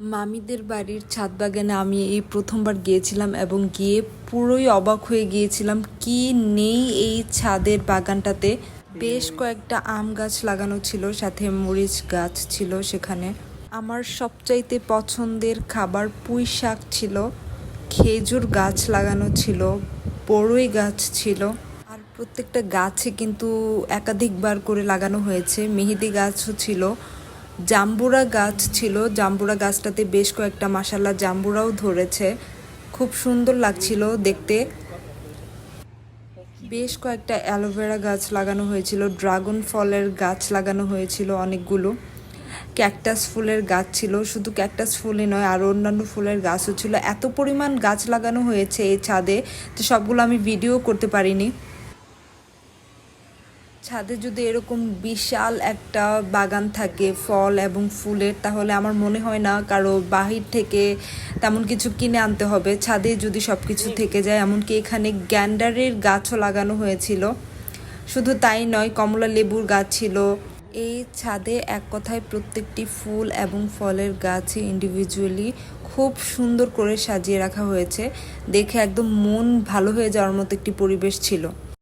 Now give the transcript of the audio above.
মামিদের বাড়ির ছাদ বাগানে আমি এই প্রথমবার গিয়েছিলাম এবং গিয়ে পুরোই অবাক হয়ে গিয়েছিলাম, কি নেই এই ছাদের বাগানটাতে? বেশ কয়েকটা আম গাছ লাগানো ছিল, সাথে মরিচ গাছ ছিল সেখানে। আমার সবচাইতে পছন্দের খাবার পুঁই শাক ছিল, খেজুর গাছ লাগানো ছিল বড়ই গাছ ছিল। আর প্রত্যেকটা গাছে কিন্তু একাধিকবার করে লাগানো হয়েছে, মেহেদি গাছও ছিল। জাম্বুরা গাছ ছিল। জাম্বুরা গাছটাতে বেশ কয়েকটা মাসাল্লা জাম্বুরাও ধরেছে। খুব সুন্দর লাগছিল দেখতে। বেশ কয়েকটা অ্যালোভেরা গাছ লাগানো হয়েছিল। ড্রাগন ফলের গাছ লাগানো হয়েছিল অনেকগুলো। ক্যাকটাস ফুলের গাছ ছিল। শুধু ক্যাকটাস ফুলই নয় আর অন্যান্য ফুলের গাছও ছিল। এত পরিমাণ গাছ লাগানো হয়েছে এই ছাদে তো সবগুলো আমি ভিডিও করতে পারিনি। ছাদে যদি এরকম বিশাল একটা বাগান থাকে, ফল এবং ফুলের, তাহলে আমার মনে হয় না কারও বাহির থেকে তেমন কিছু কিনে আনতে হবে। ছাদে যদি সব কিছু থেকে যায়, এমনকি এখানে গ্যান্ডারের গাছও লাগানো হয়েছিল। শুধু তাই নয়, কমলা লেবুর গাছ ছিল। এই ছাদে এক কথায় প্রত্যেকটি ফুল এবং ফলের গাছই ইন্ডিভিজুয়ালি খুব সুন্দর করে সাজিয়ে রাখা হয়েছে। দেখে একদম মন ভালো হয়ে যাওয়ার মতো একটি পরিবেশ ছিল।